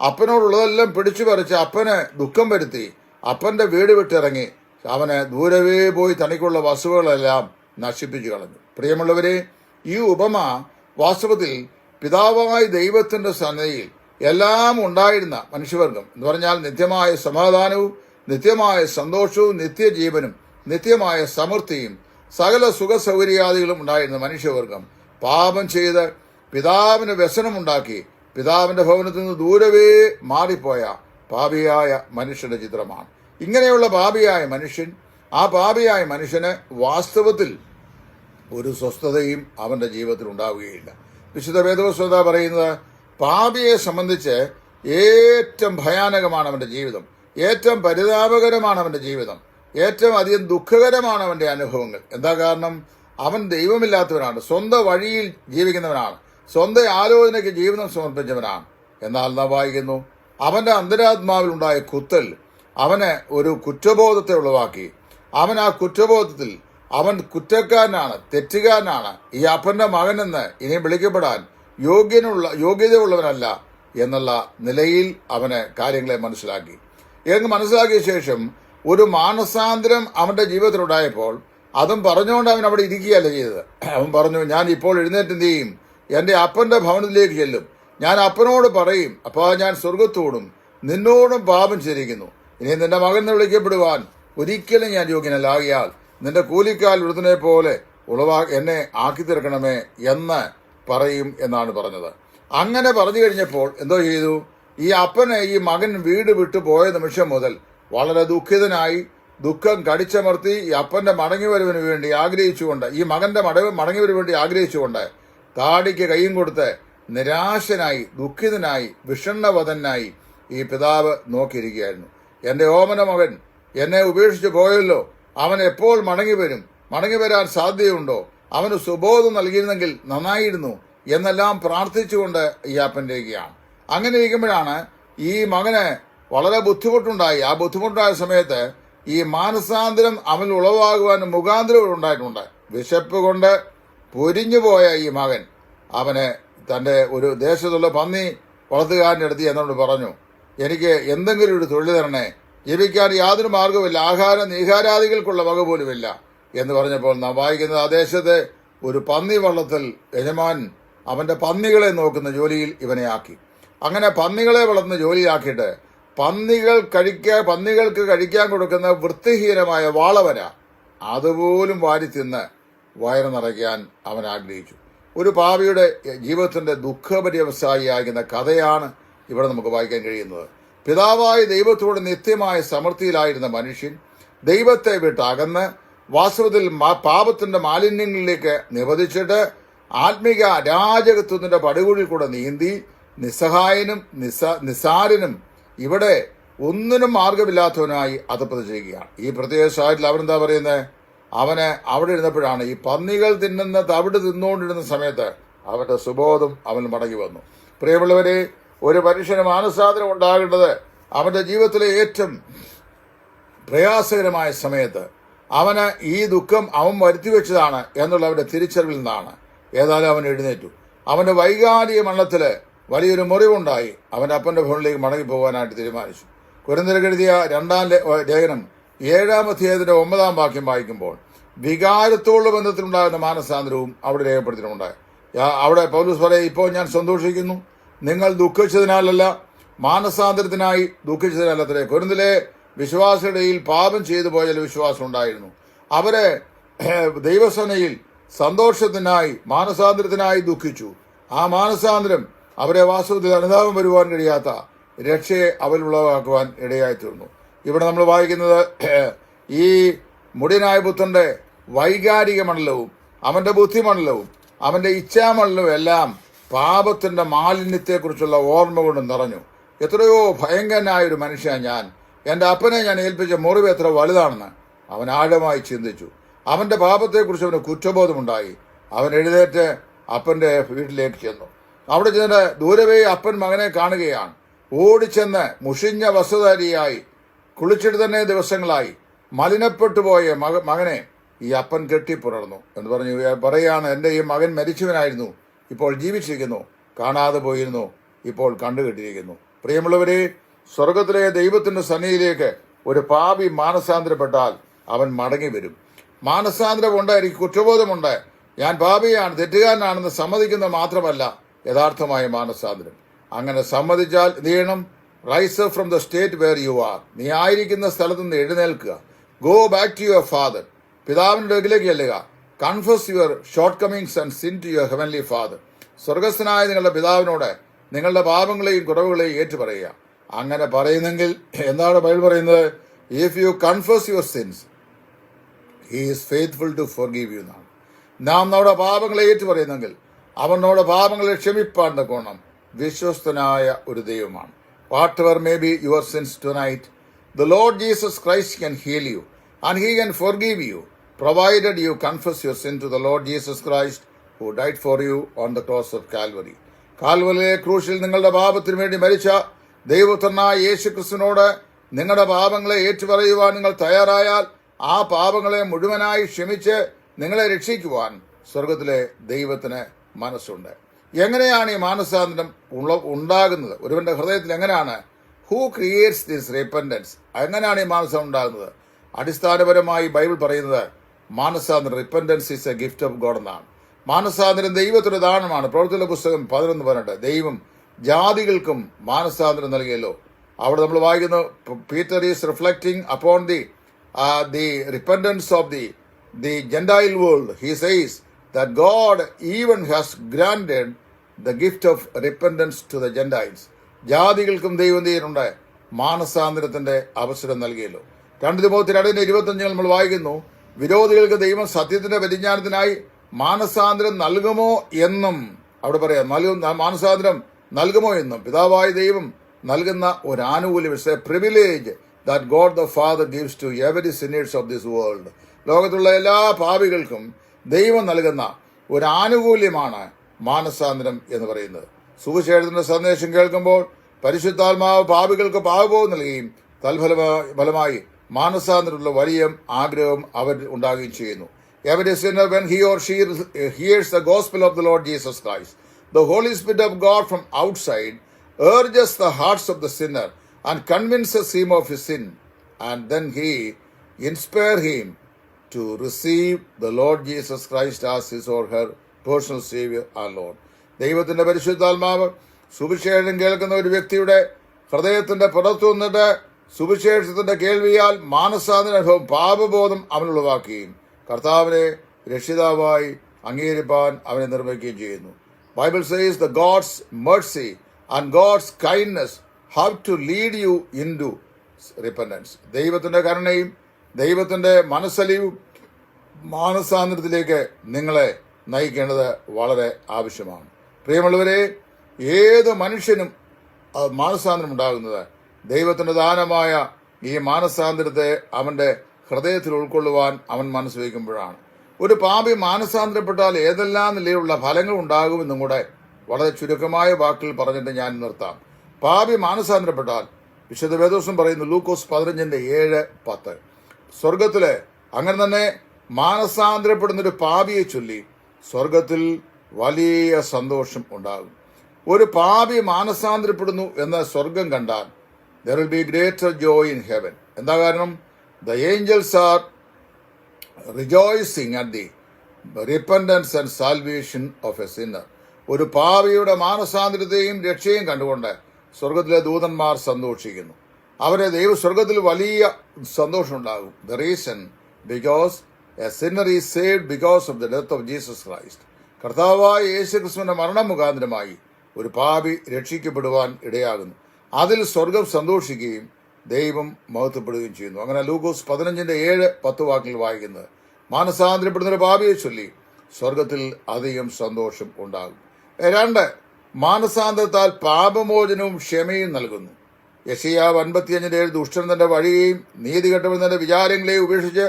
അപ്പനോടുള്ളതെല്ലാം പിടിച്ചു പറിച്ച് അപ്പനെ ദുഃഖം വരുത്തി അപ്പന്റെ വീട് വിട്ടിറങ്ങി. അവനെ ദൂരവേ പോയി തനിക്കുള്ള വസ്തുവകളെല്ലാം നശിപ്പിച്ചു കളഞ്ഞു. പ്രിയമുള്ളവരെ ഈ ഉപമ വാസ്തവത്തിൽ പിതാവായ ദൈവത്തിന്റെ സന്നദ്ധയിൽ എല്ലാം ഉണ്ടായിരുന്ന മനുഷ്യവർഗം. എന്ന് പറഞ്ഞാൽ നിത്യമായ സമാധാനവും നിത്യമായ സന്തോഷവും നിത്യജീവനും നിത്യമായ സമൃദ്ധിയും സകല സുഖ സൗകര്യാദികളും ഉണ്ടായിരുന്ന മനുഷ്യവർഗം. പാപം ചെയ്ത് പിതാവിന് വ്യസനമുണ്ടാക്കി പിതാവിന്റെ ഭവനത്തിൽ നിന്ന് ദൂരവേ മാറിപ്പോയ പാപിയായ മനുഷ്യന്റെ ചിത്രമാണ്. ഇങ്ങനെയുള്ള പാപിയായ മനുഷ്യൻ ആ പാപിയായ മനുഷ്യന് വാസ്തവത്തിൽ ഒരു സ്വസ്ഥതയും അവന്റെ ജീവിതത്തിൽ ഉണ്ടാവുകയില്ല. വിശുദ്ധ വേദവസ്വത പറയുന്നത് പാപിയെ സംബന്ധിച്ച് ഏറ്റവും ഭയാനകമാണ് അവന്റെ ജീവിതം. ഏറ്റവും പരിതാപകരമാണ് അവന്റെ ജീവിതം. ഏറ്റവും അധികം ദുഃഖകരമാണ് അവന്റെ അനുഭവങ്ങൾ. എന്താ കാരണം? അവൻ ദൈവമില്ലാത്തവനാണ്. സ്വന്തം വഴിയിൽ ജീവിക്കുന്നവനാണ്. സ്വന്തം ആലോചനയ്ക്ക് ജീവിതം സമർപ്പിച്ചവനാണ്. എന്നാൽ നാം വായിക്കുന്നു അവന്റെ അന്തരാത്മാവിൽ ഉണ്ടായ കുത്തൽ അവനെ ഒരു കുറ്റബോധത്തെ ഉളവാക്കി. അവൻ ആ കുറ്റബോധത്തിൽ അവൻ കുറ്റക്കാരനാണ് തെറ്റുകാരനാണ്. ഈ അപ്പന്റെ മകനെന്ന് ഇനി വിളിക്കപ്പെടാൻ യോഗ്യനുള്ള യോഗ്യതയുള്ളവനല്ല എന്നുള്ള നിലയിൽ അവന് കാര്യങ്ങളെ മനസ്സിലാക്കി. എന്ന് മനസ്സിലാക്കിയ ശേഷം ഒരു മാനസാന്തരം അവന്റെ ജീവിതത്തിലുണ്ടായപ്പോൾ അതും പറഞ്ഞുകൊണ്ട് അവൻ അവിടെ ഇരിക്കുകയല്ല ചെയ്തത്. അവൻ പറഞ്ഞു ഞാൻ ഇപ്പോൾ എഴുന്നേറ്റ് എന്ത് ചെയ്യും? എന്റെ അപ്പന്റെ ഭവനത്തിലേക്ക് ചെല്ലും. ഞാൻ അപ്പനോട് പറയും അപ്പോൾ ഞാൻ സ്വർഗത്തോടും നിന്നോടും പാപം ചെയ്തിരിക്കുന്നു. ഇനി നിന്റെ മകൻ വിളിക്കപ്പെടുവാൻ ഒരിക്കലും ഞാൻ യോഗ്യനല്ലാകിയാൽ നിന്റെ കൂലിക്കാൽ ഉഴുതിനെ പോലെ ഉളവാ എന്നെ ആക്കി തീർക്കണമേ എന്ന് പറയും എന്നാണ് പറഞ്ഞത്. അങ്ങനെ പറഞ്ഞു കഴിഞ്ഞപ്പോൾ എന്തോ ചെയ്തു? ഈ അപ്പനെ ഈ മകൻ വീട് വിട്ടു പോയ നിമിഷം മുതൽ വളരെ ദുഃഖിതനായി ദുഃഖം കടിച്ചമർത്തി ഈ അപ്പന്റെ മടങ്ങിവരവിന് വേണ്ടി ആഗ്രഹിച്ചുകൊണ്ട് ഈ മകന്റെ മട മടങ്ങിവരവിന് വേണ്ടി ആഗ്രഹിച്ചുകൊണ്ട് താടിക്ക് കൈയും കൊടുത്ത് നിരാശനായി ദുഃഖിതനായി വിഷണ്ണവതനായി ഈ പിതാവ് നോക്കിയിരിക്കുകയായിരുന്നു. എന്റെ ഓമന മകൻ എന്നെ ഉപേക്ഷിച്ച് പോയല്ലോ. അവൻ എപ്പോൾ മടങ്ങി വരും? മടങ്ങി വരാൻ സാധ്യതയുണ്ടോ? അവന് സുബോധം നൽകിയിരുന്നെങ്കിൽ നന്നായിരുന്നു എന്നെല്ലാം പ്രാർത്ഥിച്ചുകൊണ്ട് ഈ അപ്പന്റെയൊക്കെയാണ് അങ്ങനെ ഇരിക്കുമ്പോഴാണ് ഈ മകന് വളരെ ബുദ്ധിമുട്ടുണ്ടായി. ആ ബുദ്ധിമുട്ടുണ്ടായ സമയത്ത് ഈ മാനസാന്തരം അവൻ ഉളവാകുവാൻ മുഖാന്തരം ഉണ്ടായിട്ടുണ്ട്. വിശപ്പ് കൊണ്ട് പൊരിഞ്ഞുപോയ ഈ മകൻ. അവനെ തന്റെ ഒരു ദേശത്തുള്ള പന്നി വളർത്തുകാരന്റെ അടുത്ത് എന്നോട് പറഞ്ഞു എനിക്ക് എന്തെങ്കിലും ഒരു തൊഴിൽ തരണേ. ജീവിക്കാൻ യാതൊരു മാർഗവുമില്ല. ആഹാര നീഹാരാദികൾക്കുള്ള വക പോലുമില്ല. എന്ന് പറഞ്ഞപ്പോൾ നാം വായിക്കുന്നത് ആ ദേശത്തെ ഒരു പന്നി വള്ളത്തിൽ യജമാൻ അവന്റെ പന്നികളെ നോക്കുന്ന ജോലിയിൽ ഇവനെ ആക്കി. അങ്ങനെ പന്നികളെ വളർത്തുന്ന ജോലിയാക്കിയിട്ട് പന്നികൾ കഴിക്കാൻ പന്നികൾക്ക് കഴിക്കാൻ കൊടുക്കുന്ന വൃത്തിഹീനമായ വാളവര അതുപോലും വാരി തിന്ന് വയറ് നിറയ്ക്കാൻ അവൻ ആഗ്രഹിച്ചു. ഒരു പാവിയുടെ ജീവിതത്തിന്റെ ദുഃഖപര്യവസായിയാകുന്ന കഥയാണ് ഇവിടെ നമുക്ക് വായിക്കാൻ കഴിയുന്നത്. പിതാവായ ദൈവത്തോട് നിത്യമായ സമൃദ്ധിയിലായിരുന്ന മനുഷ്യൻ ദൈവത്തെ വിട്ട് അകന്ന് വാസ്തവത്തിൽ പാപത്തിന്റെ മാലിന്യങ്ങളിലേക്ക് നിവധിച്ചിട്ട് ആത്മീക അരാജകത്വത്തിന്റെ പടുകുഴിൽ കൂടെ നീന്തി നിസ്സഹായനും നിസ്സ നിസാരനും ഇവിടെ ഒന്നിനും മാർഗമില്ലാത്തവനായി അതപ്പത് ചെയ്യുകയാണ് ഈ പ്രത്യേക സാഹചര്യത്തിൽ അവരെന്താ പറയുന്നത്? അവന് അവിടെ ഇരുന്നപ്പോഴാണ് ഈ പന്നികൾ തിന്നുന്ന തവിട് തിന്നുകൊണ്ടിരുന്ന സമയത്ത് അവന്റെ സുബോധം അവൻ മടങ്ങി വന്നു. പ്രിയമുള്ളവരെ ഒരു മനുഷ്യന് മാനസാധനം ഉണ്ടാകേണ്ടത് അവന്റെ ജീവിതത്തിലെ ഏറ്റവും പ്രയാസകരമായ സമയത്ത് അവന് ഈ ദുഃഖം അവൻ വരുത്തിവെച്ചതാണ് എന്നുള്ള അവന്റെ തിരിച്ചറിവിൽ നിന്നാണ്. ഏതായാലും അവൻ എഴുന്നേറ്റു. അവന്റെ വൈകാരിക മണ്ണത്തിൽ വലിയൊരു മുറിവുണ്ടായി. അവന്റെ അപ്പന്റെ ഭവനിലേക്ക് മടങ്ങി പോകാനായിട്ട് തീരുമാനിച്ചു കുരന്തരകെഴുതിയ രണ്ടാം ലേഖനം ഏഴാം അധ്യായത്തിന്റെ ഒമ്പതാം വാക്യം വായിക്കുമ്പോൾ വികാരത്തോടുള്ള ബന്ധത്തിലുണ്ടാകുന്ന മാനസാന്തരവും അവിടെ രേഖപ്പെടുത്തിയിട്ടുണ്ടായി. അവിടെ പൗലൂസ് പറയും ഇപ്പോൾ ഞാൻ സന്തോഷിക്കുന്നു. നിങ്ങൾ ദുഃഖിച്ചതിനാലല്ല മാനസാന്തരത്തിനായി ദുഃഖിച്ചതിനല്ലത്രേ കുരുന്നിലെ വിശ്വാസിയുടെയിൽ പാപം ചെയ്തു പോയ വിശ്വാസം ഉണ്ടായിരുന്നു. അവരെ ദൈവസേനയിൽ സന്തോഷത്തിനായി മാനസാന്തരത്തിനായി ദുഃഖിച്ചു. ആ മാനസാന്തരം അവരെ വാസ്തവത്തിൽ അനുതാപം വരുവാൻ കഴിയാത്ത രക്ഷയെ അവരുള്ളവാക്കുവാൻ ഇടയായി തീർന്നു. ഇവിടെ നമ്മൾ വായിക്കുന്നത് [CLEARS THROAT] ഈ മുടിനായ പുത്രന്റെ വൈകാരിക മണ്ഡലവും അവന്റെ ബുദ്ധിമണ്ഡലവും അവന്റെ ഇച്ഛാമണ്ഡലവും എല്ലാം പാപത്തിന്റെ മാലിന്യത്തെക്കുറിച്ചുള്ള ഓർമ്മ കൊണ്ട് നിറഞ്ഞു. എത്രയോ ഭയങ്കരനായ ഒരു മനുഷ്യൻ ഞാൻ. എന്റെ അപ്പനെ ഞാൻ ഏൽപ്പിച്ച മുറിവ് എത്ര വലുതാണെന്ന് അവൻ ആഴമായി ചിന്തിച്ചു. അവന്റെ പാപത്തെക്കുറിച്ച് അവന് കുറ്റബോധമുണ്ടായി. അവൻ എഴുന്നേറ്റ് അപ്പന്റെ വീട്ടിലേക്ക് ചെന്നു. അവിടെ ചെന്നിട്ട് ദൂരവേ അപ്പൻ മകനെ കാണുകയാണ്. ഓടിച്ചെന്ന് മുഷിഞ്ഞ വസ്തുധാരിയായി കുളിച്ചിട്ട് തന്നെ ദിവസങ്ങളായി. മലിനപ്പെട്ടു പോയ മക മകനെ ഈ അപ്പൻ കെട്ടിപ്പുണർന്നു എന്ന് പറഞ്ഞു പറയാണ് എന്റെ ഈ മകൻ മരിച്ചവനായിരുന്നു. ഇപ്പോൾ ജീവിച്ചിരിക്കുന്നു. കാണാതെ പോയിരുന്നു. ഇപ്പോൾ കണ്ടുകെട്ടിയിരിക്കുന്നു പ്രിയമുള്ളവരെ സ്വർഗത്തിലെ ദൈവത്തിന്റെ സന്നിധിയിലേക്ക് ഒരു പാപി മാനസാന്തരപ്പെട്ടാൽ അവൻ മടങ്ങി വരും. മാനസാന്തരമുണ്ട് എനിക്ക് കുറ്റബോധമുണ്ട്. ഞാൻ പാപിയാണ് തെറ്റുകാരനാണെന്ന് സമ്മതിക്കുന്നത് മാത്രമല്ല യഥാർത്ഥമായ മാനസാന്തരം. അങ്ങനെ സമ്മതിച്ചാൽ എന്ത് ചെയ്യണം? Rise from the state where you are നീ ആയിരിക്കുന്ന സ്ഥലത്ത് നിന്ന് എഴുന്നേൽക്കുക. Go back to your father പിതാവിന്റെ അടുക്കിലേക്ക് ചെല്ലുക. Confess your shortcomings and sin to your heavenly father സ്വർഗസ്ഥനായ നിങ്ങളുടെ പിതാവിനോട് നിങ്ങളുടെ പാപങ്ങളെയും കുറവുകളെയും ഏറ്റുപറയുക. അങ്ങനെ പറയുന്നെങ്കിൽ എന്താണ് ബൈബിൾ പറയുന്നത്? If you confess your sins he faithful to forgive you എന്നാണ് നാം നമ്മുടെ പാപങ്ങളെ ഏറ്റുപറയുന്നെങ്കിൽ അവൻ നമ്മുടെ പാപങ്ങളെ ക്ഷമിപ്പാൻ കോണം വിശ്വസ്തനായ ഒരു ദൈവമാണ്. Be your sins tonight the Lord Jesus Christ can heal you and he can forgive you provided you confess your sin to the Lord Jesus Christ who died for you on the cross of Calvary കാൽവലിലെ ക്രൂശിൽ നിങ്ങളുടെ പാപത്തിനു വേണ്ടി മരിച്ച ദൈവത്തന്നായ യേശു ക്രിസ്തുവിനോട് നിങ്ങളുടെ പാപങ്ങളെ ഏറ്റുപറയുവാൻ നിങ്ങൾ തയ്യാറായാൽ ആ പാപങ്ങളെ മുഴുവനായി ക്ഷമിച്ച് നിങ്ങളെ രക്ഷിക്കുവാൻ സ്വർഗത്തിലെ ദൈവത്തിന് മനസ്സുണ്ട്. എങ്ങനെയാണ് ഈ മാനസാന്തരം ഉള്ള ഉണ്ടാകുന്നത്? ഒരുവന്റെ ഹൃദയത്തിൽ എങ്ങനെയാണ്? ഹൂ ക്രിയേറ്റ്സ് ദിസ് റിപ്പൻഡൻസ് എങ്ങനെയാണ് ഈ മാനസം ഉണ്ടാകുന്നത്? അടിസ്ഥാനപരമായി ബൈബിൾ പറയുന്നത് മാനസാന്തരം repentance is a gift of God എന്നാണ്. മാനസാന്തരം ദൈവത്തിന്റെ ദാനമാണ്. പ്രവർത്തന പുസ്തകം പതിനൊന്ന് പറഞ്ഞിട്ട് ദൈവം ജാതികൾക്കും മാനസാന്തരം നൽകിയല്ലോ. അവിടെ നമ്മൾ വായിക്കുന്നു Peter is reflecting upon the the repentance of the the Gentile world he says the God even has granted the gift of repentance to the Gentiles ജാതികൾക്കും ദൈവം ചെയ്യുന്നുണ്ട് മാനസാന്തരത്തിന്റെ അവസരം നൽകിയല്ലോ. രണ്ട് ദിവസത്തിൽ രണ്ടിന് ഇരുപത്തഞ്ചിൽ നമ്മൾ വായിക്കുന്നു വിരോധികൾക്ക് ദൈവം സത്യത്തിന്റെ പരിജ്ഞാനത്തിനായി മാനസാന്തരം നൽകുമോ എന്നും? അവിടെ പറയാം നൽകും മാനസാന്തരം നൽകുമോ എന്നും? പിതാവായ ദൈവം നൽകുന്ന ഒരു ആനുകൂല്യം it's a privilege that God the father gives to every sinners of this world ലോകത്തുള്ള എല്ലാ പാപികൾക്കും ദൈവം നൽകുന്ന ഒരു ആനുകൂല്യമാണ് മാനസാന്തരം എന്ന് പറയുന്നത്. സുഖശേഷത്തിന്റെ സന്ദേശം കേൾക്കുമ്പോൾ പരിശുദ്ധാത്മാവ് പാപികൾക്ക് പാപബോധം നൽകുകയും തൽഫലമായി ഫലമായി മാനസാന്തരമുള്ള വലിയ ആഗ്രഹം അവർ ഉണ്ടാകുകയും ചെയ്യുന്നു. ഹോളി ഹർ personal സേവിയർ ആ Lord. ദൈവത്തിന്റെ പരിശുദ്ധാത്മാവ് സുവിശേഷം കേൾക്കുന്ന ഒരു വ്യക്തിയുടെ ഹൃദയത്തിന്റെ പുറത്തു നിന്നിട്ട് സുവിശേഷത്തിന്റെ കേൾവിയാൽ മാനസാന്തരനുഭവം പാപബോധം അവനുളവാക്കുകയും കർത്താവിനെ രക്ഷിതാവായി അംഗീകരിപ്പാൻ അവനെ നിർമ്മിക്കുകയും ചെയ്യുന്നു Bible says the God's mercy and God's kindness how to lead you into repentance ദൈവത്തിന്റെ കരുണയും ദൈവത്തിന്റെ മനസ്സലിവും മാനസാന്തരത്തിലേക്ക് നിങ്ങളെ നയിക്കേണ്ടത് വളരെ ആവശ്യമാണ്. പ്രിയമുള്ളവരെ ഏത് മനുഷ്യനും മാനസാന്തരം ഉണ്ടാകുന്നത് ദൈവത്തിന്റെ ദാനമായ ഈ മാനസാന്തരത്തെ അവന്റെ ഹൃദയത്തിൽ ഉൾക്കൊള്ളുവാൻ അവൻ മനസ്സ് വയ്ക്കുമ്പോഴാണ്. ഒരു പാപി മാനസാന്തരപ്പെട്ടാൽ ഏതെല്ലാം നിലയിലുള്ള ഫലങ്ങൾ ഉണ്ടാകുമെന്നും കൂടെ വളരെ ചുരുക്കമായ വാക്കിൽ പറഞ്ഞിട്ട് ഞാൻ നിർത്താം. പാപി മാനസാന്തരപ്പെട്ടാൽ വിശുദ്ധ വേദോസം പറയുന്നു ലൂക്കോസ് പതിനഞ്ചിന്റെ ഏഴ് പത്ത്. സ്വർഗത്തിൽ അങ്ങനെ തന്നെ മാനസാന്തരപ്പെടുന്നൊരു പാപിയെ ചൊല്ലി സ്വർഗത്തിൽ വലിയ സന്തോഷം ഉണ്ടാകും. ഒരു പാപി മാനസാന്തരപ്പെടുന്നു എന്ന സ്വർഗം കണ്ടാൽ there will be greater joy in heaven എന്താ കാരണം? The angels are rejoicing at the repentance and salvation of a sinner ഒരു പാവിയുടെ മാനസാന്തരത്തെയും രക്ഷയും കണ്ടുകൊണ്ട് സ്വർഗത്തിലെ ദൂതന്മാർ സന്തോഷിക്കുന്നു. അവരെ ദൈവ സ്വർഗത്തിൽ വലിയ സന്തോഷമുണ്ടാകും. The reason because a sinner is saved because of the death of Jesus Christ കർത്താവായ യേശു ക്രിസ്തുവിന്റെ മരണം മുഖാന്തരമായി ഒരു പാപി രക്ഷിക്കപ്പെടുവാൻ ഇടയാകുന്നു. അതിൽ സ്വർഗം സന്തോഷിക്കുകയും ദൈവം മഹത്വപ്പെടുകയും ചെയ്യുന്നു. അങ്ങനെ ലൂക്കോസ് പതിനഞ്ചിന്റെ ഏഴ് പത്ത് വാക്കിൽ വായിക്കുന്നത് മാനസാന്തരപ്പെടുന്ന ഒരു പാപിയെ ചൊല്ലി സ്വർഗത്തിൽ അധികം സന്തോഷം ഉണ്ടാകും. രണ്ട് മാനസാന്തരത്താൽ പാപമോചനവും ക്ഷമയും നൽകുന്നു. യശയാവ് അൻപത്തിയഞ്ചിന്റെ ഏഴ് ദുഷ്ടൻ തന്റെ വഴിയെയും നീതി കെട്ടവൻ തന്റെ വിചാരങ്ങളെയും ഉപേക്ഷിച്ച്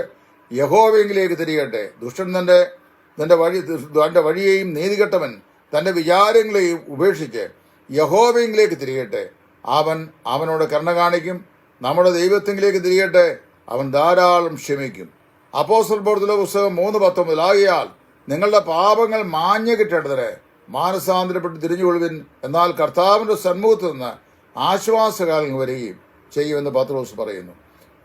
യഹോവെങ്കിലേക്ക് തിരിയട്ടെ ദുഷ്ടൻ തന്റെ തന്റെ വഴി തന്റെ വഴിയെയും നീതികെട്ടവൻ തന്റെ വിചാരങ്ങളെയും ഉപേക്ഷിച്ച് യഹോവെങ്കിലേക്ക് തിരിയട്ടെ അവൻ അവനോട് കരുണ കാണിക്കും. നമ്മുടെ ദൈവത്തെങ്കിലേക്ക് തിരിയട്ടെ അവൻ ധാരാളം ക്ഷമിക്കും. അപ്പോസ്റ്റൽ പ്രവർത്തന പുസ്തകം മൂന്ന് പത്തൊമ്പതിൽ ആകിയാൽ നിങ്ങളുടെ പാപങ്ങൾ മാഞ്ഞു കിട്ടേണ്ടതിന് മാനസാന്തരപ്പെട്ട് തിരിഞ്ഞുകൊള്ളുവിൻ. എന്നാൽ കർത്താവിന്റെ സന്മുഖത്ത് നിന്ന് ആശ്വാസകാലങ്ങൾ വരികയും ചെയ്യുമെന്ന് പത്രോസ് പറയുന്നു.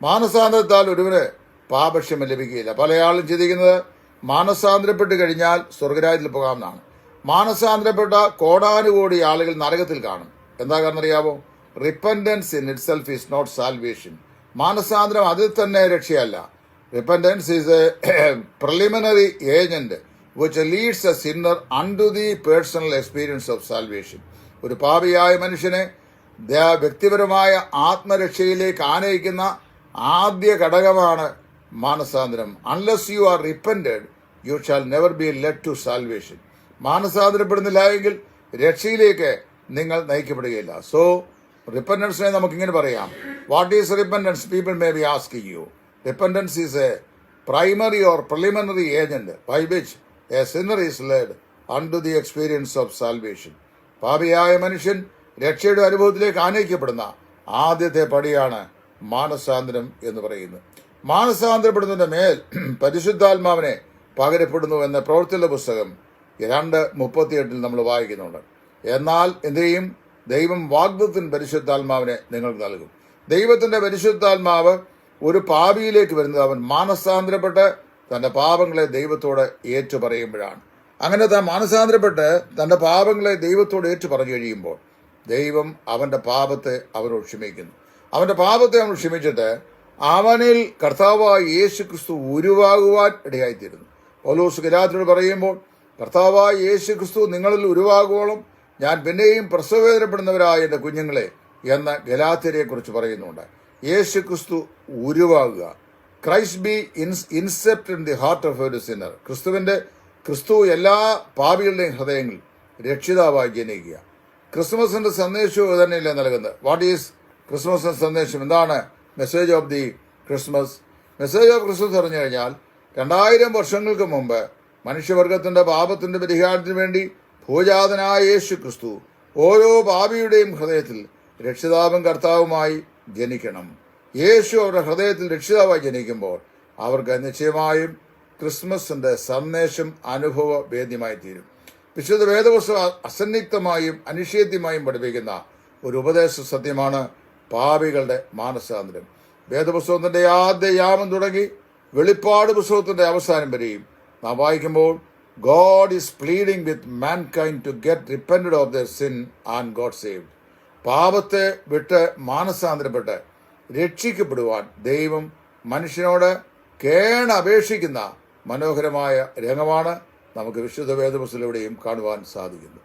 മാനസാന്തരത്താൽ ഒരുവന് പാപക്ഷമ ലഭിക്കുകയില്ല. പലയാളും ചിന്തിക്കുന്നത് മാനസാന്തരപ്പെട്ട് കഴിഞ്ഞാൽ സ്വർഗരാജ്യത്തിൽ പോകാമെന്നാണ്. മാനസാന്തരപ്പെട്ട കോടാനുകോടി ആളുകൾ നരകത്തിൽ കാണും. എന്താ കാരണം അറിയാവോ? Repentance in itself is not salvation മാനസാന്തരം അതിൽ തന്നെ രക്ഷയല്ല. Repentance is a preliminary agent which leads a sinner unto the personal experience of salvation ഒരു പാപിയായ മനുഷ്യനെ വ്യക്തിപരമായ ആത്മരക്ഷയിലേക്ക് ആനയിക്കുന്ന ആദ്യ ഘടകമാണ് മാനസാന്തരം. Unless you are repented you shall never be led to salvation മാനസാന്തരപ്പെടുന്നില്ല എങ്കിൽ രക്ഷയിലേക്ക് നിങ്ങൾ നയിക്കപ്പെടുകയില്ല. സോ റിപ്പൻഡൻസിനെ നമുക്കിങ്ങനെ പറയാം. What is repentance people may be asking you repentance is a primary or preliminary agent by which a sinner is unto the experience of salvation പാപിയായ മനുഷ്യൻ രക്ഷയുടെ അനുഭവത്തിലേക്ക് ആനയിക്കപ്പെടുന്ന ആദ്യത്തെ പടിയാണ് മാനസാന്തരം എന്ന് പറയുന്നത്. മാനസാന്തരപ്പെടുന്നതിന്റെ മേൽ പരിശുദ്ധാത്മാവിനെ പകരപ്പെടുന്നു എന്ന പ്രവൃത്തിയുടെ പുസ്തകം രണ്ട് മുപ്പത്തിയെട്ടിൽ നമ്മൾ വായിക്കുന്നുണ്ട്. എന്നാൽ എന്തിനേയും ദൈവം വാഗ്ദത്തിന് പരിശുദ്ധാത്മാവിനെ നിങ്ങൾക്ക് നൽകും. ദൈവത്തിന്റെ പരിശുദ്ധാത്മാവ് ഒരു പാപിയിലേക്ക് വരുന്നത് അവൻ മാനസാന്തരപ്പെട്ട് തന്റെ പാപങ്ങളെ ദൈവത്തോട് ഏറ്റു പറയുമ്പോഴാണ് അങ്ങനെ താൻ മാനസാന്തരപ്പെട്ട് തന്റെ പാപങ്ങളെ ദൈവത്തോട് ഏറ്റു പറഞ്ഞു കഴിയുമ്പോൾ ദൈവം അവന്റെ പാപത്തെ അവനോട് ക്ഷമിക്കുന്നു. അവന്റെ പാപത്തെ അവൻ ക്ഷമിച്ചിട്ട് അവനിൽ കർത്താവായ യേശു ക്രിസ്തു ഉരുവാകുവാൻ ഇടയായിത്തീരുന്നു. പൗലോസ് ഗലാത്തിനോട് പറയുമ്പോൾ കർത്താവായ യേശു ക്രിസ്തു നിങ്ങളിൽ ഉരുവാകുവോളം ഞാൻ പിന്നെയും പ്രസവേദനപ്പെടുന്നവരായ എന്റെ കുഞ്ഞുങ്ങളെ എന്ന ഗലാത്തിരയെ കുറിച്ച് പറയുന്നുണ്ട്. യേശു ക്രിസ്തു ഉരുവാകുക. Christ be ins incept in the heart of ഒരു സിന്നർ. ക്രിസ്തുവിന്റെ ക്രിസ്തു എല്ലാ പാപികളുടെയും ഹൃദയങ്ങളിൽ രക്ഷിതാവായി ജനിക്കുക. ക്രിസ്മസിന്റെ സന്ദേശവും തന്നെയല്ലേ നൽകുന്നത്. വാട്ട് ഈസ് ക്രിസ്മസിന്റെ സന്ദേശം? എന്താണ്? Message of the Christmas message of Christmas പറഞ്ഞു കഴിഞ്ഞാൽ രണ്ടായിരം വർഷങ്ങൾക്ക് മുമ്പ് മനുഷ്യവർഗത്തിന്റെ പാപത്തിന്റെ പരിഹാരത്തിന് വേണ്ടി ഭൂജാതനായ യേശു ക്രിസ്തു ഓരോ പാപിയുടെയും ഹൃദയത്തിൽ രക്ഷിതാവും കർത്താവുമായി ജനിക്കണം. യേശു അവരുടെ ഹൃദയത്തിൽ രക്ഷിതാവായി ജനിക്കുമ്പോൾ അവർക്ക് നിശ്ചയമായും ക്രിസ്മസിന്റെ സന്ദേശം അനുഭവ വേദ്യമായി തീരും. വിശുദ്ധ വേദപുസ്തകം അസന്നിഗ്ധമായും അനിഷേധ്യമായും പഠിപ്പിക്കുന്ന ഒരു ഉപദേശ സത്യമാണ്. പാപികളുടെ മാനസാന്തരം. വേദപുസ്തകത്തിന്റെ ആദ്യ യാമം തുടങ്ങി വെളിപ്പാട് പുസ്തകത്തിന്റെ അവസാനം വരെയും നാം വായിക്കുമ്പോൾ God is pleading with mankind to get repent of their sin and God saved പാപത്തെ വിട്ട് മാനസാന്തരപ്പെട്ട് രക്ഷിക്കപ്പെടുവാൻ ദൈവം മനുഷ്യനോട് കേണ അപേക്ഷിക്കുന്ന മനോഹരമായ രംഗമാണ് നമുക്ക് വിശുദ്ധ വേദപുസ്തകത്തിലൂടെയും കാണുവാൻ സാധിക്കുന്നത്.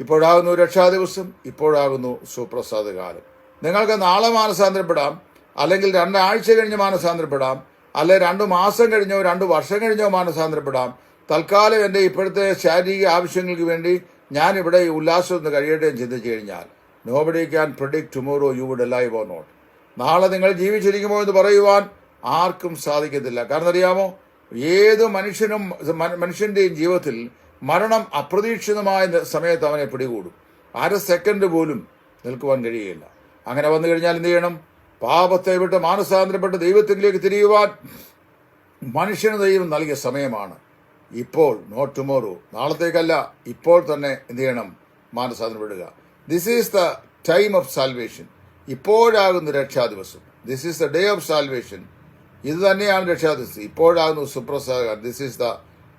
ഇപ്പോഴാകുന്നു രക്ഷാദിവസം ഇപ്പോഴാകുന്നു സുപ്രസാദ കാലം നിങ്ങൾക്ക് നാളെ മാനസാന്തരപ്പെടാം അല്ലെങ്കിൽ രണ്ടാഴ്ച കഴിഞ്ഞ് മാനസാന്തരപ്പെടാം അല്ലെ രണ്ട് മാസം കഴിഞ്ഞോ രണ്ട് വർഷം കഴിഞ്ഞോ മാനസാന്തരപ്പെടാം. തൽക്കാലം എന്റെ ഇപ്പോഴത്തെ ശാരീരിക ആവശ്യങ്ങൾക്ക് വേണ്ടി ഞാൻ ഇവിടെ ഈ ഉല്ലാസം ഒന്ന് ചിന്തിച്ചു കഴിഞ്ഞാൽ nobody can predict tomorrow you would live or not നാളെ നിങ്ങൾ ജീവിച്ചിരിക്കുമോ എന്ന് പറയുവാൻ ആർക്കും സാധിക്കത്തില്ല. കാരണം അറിയാമോ? ഏത് മനുഷ്യനും മനുഷ്യന്റെയും ജീവിതത്തിൽ മരണം അപ്രതീക്ഷിതമായ സമയത്ത് അവനെ പിടികൂടും. അര സെക്കൻഡ് പോലും നിൽക്കുവാൻ കഴിയുകയില്ല. അങ്ങനെ വന്നു കഴിഞ്ഞാൽ എന്ത് ചെയ്യണം? പാപത്തെ വിട്ട് മാനസാന്തരപ്പെട്ട് ദൈവത്തിലേക്ക് തിരിയുവാൻ മനുഷ്യന് ദൈവം നൽകിയ സമയമാണ്. ഇപ്പോൾ നോട്ട് ടുമോറോ നാളത്തേക്കല്ല ഇപ്പോൾ തന്നെ എന്ത് ചെയ്യണം? മാനസാന്തരപ്പെടുക. This is the time of salvation ഇപ്പോഴാകുന്നു രക്ഷാദിവസം. This is the day of salvation ഇത് തന്നെയാണ് രക്ഷാദിവസം. ഇപ്പോഴാകുന്നു സുപ്രസാദ this is the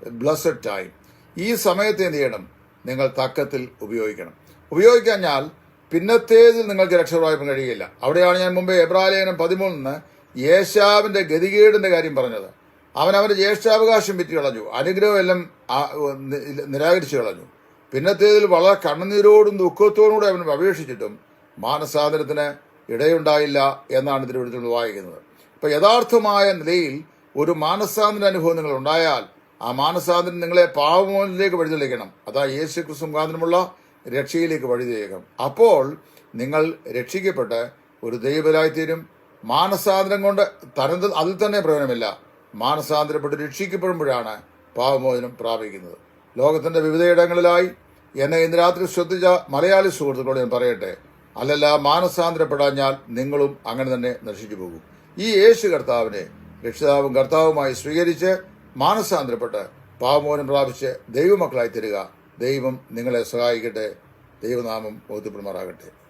blessed time ഈ സമയത്ത് എന്ത് ചെയ്യണം? നിങ്ങൾ തക്കത്തിൽ ഉപയോഗിക്കണം. ഉപയോഗിക്കഴിഞ്ഞാൽ പിന്നത്തേതിൽ നിങ്ങൾക്ക് രക്ഷപ്രാപിക്കാൻ കഴിയില്ല അവിടെയാണ് ഞാൻ മുമ്പേ എബ്രാലേഖനം പതിമൂന്നിന് യേശാവിന്റെ ഗതികേടിന്റെ കാര്യം പറഞ്ഞത്. അവൻ അവന്റെ ജ്യേഷ്ഠാവകാശം വിറ്റ് കളഞ്ഞു. അനുഗ്രഹം എല്ലാം ആ- നിരാകരിച്ചു കളഞ്ഞു. പിന്നത്തേതിൽ വളരെ കണ്ണുനീരോടും ദുഃഖത്തോടും കൂടെ അവൻ അപേക്ഷിച്ചിട്ടും മാനസാന്തരത്തിന് ഇടയുണ്ടായില്ല എന്നാണ് തിരുവനന്തപുരത്ത് വായിക്കുന്നത്. അപ്പൊ യഥാർത്ഥമായ നിലയിൽ ഒരു മാനസാന്തര അനുഭവം നിങ്ങൾ ഉണ്ടായാൽ ആ മാനസാന്തരം നിങ്ങളെ പാവമോനിലേക്ക് വഴിതെളിക്കണം. അതാ യേശു ക്രിസ്തു മുഖാന്തരമുള്ള രക്ഷയിലേക്ക് വഴി വഴിതെളിക്കണം അപ്പോൾ നിങ്ങൾ രക്ഷിക്കപ്പെട്ട് ഒരു ദൈവരായിത്തീരും മാനസാന്തരം കൊണ്ട് തരം അതിൽ തന്നെ പ്രയോജനമില്ല. മാനസാന്തരപ്പെട്ട് രക്ഷിക്കപ്പെടുമ്പോഴാണ് പാവമോചനം പ്രാപിക്കുന്നത്. ലോകത്തിന്റെ വിവിധയിടങ്ങളിലായി എന്നെ ഇന്ന് രാത്രി ശ്രദ്ധിച്ച മലയാളി സുഹൃത്തുക്കളോട് ഞാൻ പറയട്ടെ. അല്ലല്ല മാനസാന്തരപ്പെടാഞ്ഞാൽ നിങ്ങളും അങ്ങനെ തന്നെ നശിച്ചു പോകും. ഈ യേശു കർത്താവിനെ രക്ഷിതാവും കർത്താവുമായി സ്വീകരിച്ച് മാനസാന്തരപ്പെട്ട് പാവമോചനം പ്രാപിച്ച് ദൈവമക്കളായി തരിക. ദൈവം നിങ്ങളെ സഹായിക്കട്ടെ. ദൈവനാമം ബോധ്യപ്പെടുമാറാകട്ടെ.